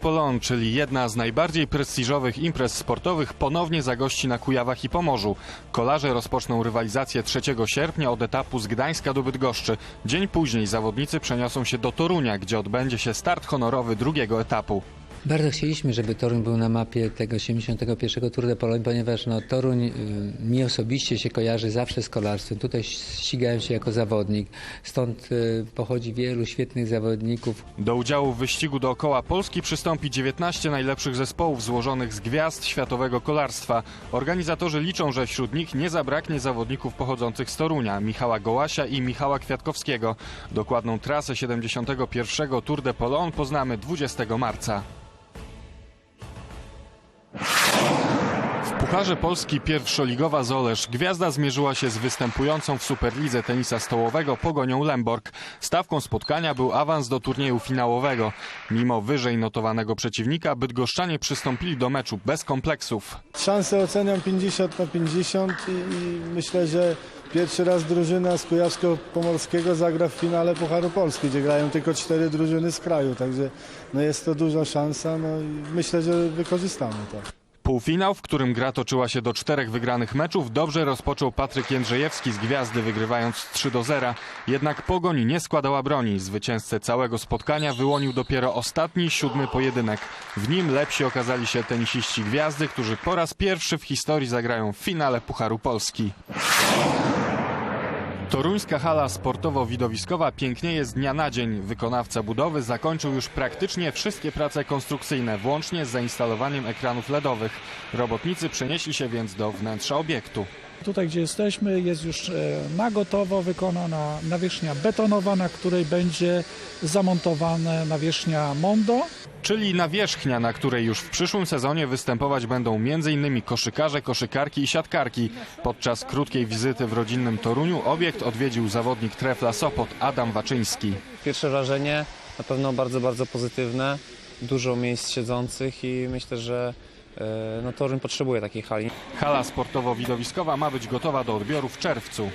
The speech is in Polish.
Polon, czyli jedna z najbardziej prestiżowych imprez sportowych, ponownie zagości na Kujawach i Pomorzu. Kolarze rozpoczną rywalizację 3 sierpnia od etapu z Gdańska do Bydgoszczy. Dzień później zawodnicy przeniosą się do Torunia, gdzie odbędzie się start honorowy drugiego etapu. Bardzo chcieliśmy, żeby Toruń był na mapie tego 71. Tour de Pologne, ponieważ no, Toruń y, mi osobiście się kojarzy zawsze z kolarstwem. Tutaj ścigałem się jako zawodnik, stąd y, pochodzi wielu świetnych zawodników. Do udziału w wyścigu dookoła Polski przystąpi 19 najlepszych zespołów złożonych z gwiazd światowego kolarstwa. Organizatorzy liczą, że wśród nich nie zabraknie zawodników pochodzących z Torunia, Michała Gołasia i Michała Kwiatkowskiego. Dokładną trasę 71. Tour de Pologne poznamy 20 marca. Pucharze Polski pierwszoligowa Zolesz gwiazda zmierzyła się z występującą w Superlidze tenisa stołowego Pogonią Lemborg. Stawką spotkania był awans do turnieju finałowego. Mimo wyżej notowanego przeciwnika bydgoszczanie przystąpili do meczu bez kompleksów. Szanse oceniam 50 na 50 i, i myślę, że pierwszy raz drużyna z Kujawsko-Pomorskiego zagra w finale Pucharu Polski, gdzie grają tylko cztery drużyny z kraju, także no jest to duża szansa no i myślę, że wykorzystamy to. Półfinał, w którym gra toczyła się do czterech wygranych meczów, dobrze rozpoczął Patryk Jędrzejewski z Gwiazdy, wygrywając 3 do 0. Jednak Pogoń nie składała broni. Zwycięzcę całego spotkania wyłonił dopiero ostatni, siódmy pojedynek. W nim lepsi okazali się tenisiści Gwiazdy, którzy po raz pierwszy w historii zagrają w finale Pucharu Polski. Toruńska hala sportowo-widowiskowa pięknieje z dnia na dzień. Wykonawca budowy zakończył już praktycznie wszystkie prace konstrukcyjne, włącznie z zainstalowaniem ekranów LEDowych. Robotnicy przenieśli się więc do wnętrza obiektu. Tutaj, gdzie jesteśmy, jest już e, na gotowo wykonana nawierzchnia betonowa, na której będzie zamontowane nawierzchnia Mondo. Czyli nawierzchnia, na której już w przyszłym sezonie występować będą m.in. koszykarze, koszykarki i siatkarki. Podczas krótkiej wizyty w rodzinnym Toruniu obiekt odwiedził zawodnik Trefla Sopot Adam Waczyński. Pierwsze wrażenie na pewno bardzo, bardzo pozytywne. Dużo miejsc siedzących i myślę, że e, E, no Toruń potrzebuje takiej hali. Hala sportowo-widowiskowa ma być gotowa do odbioru w czerwcu.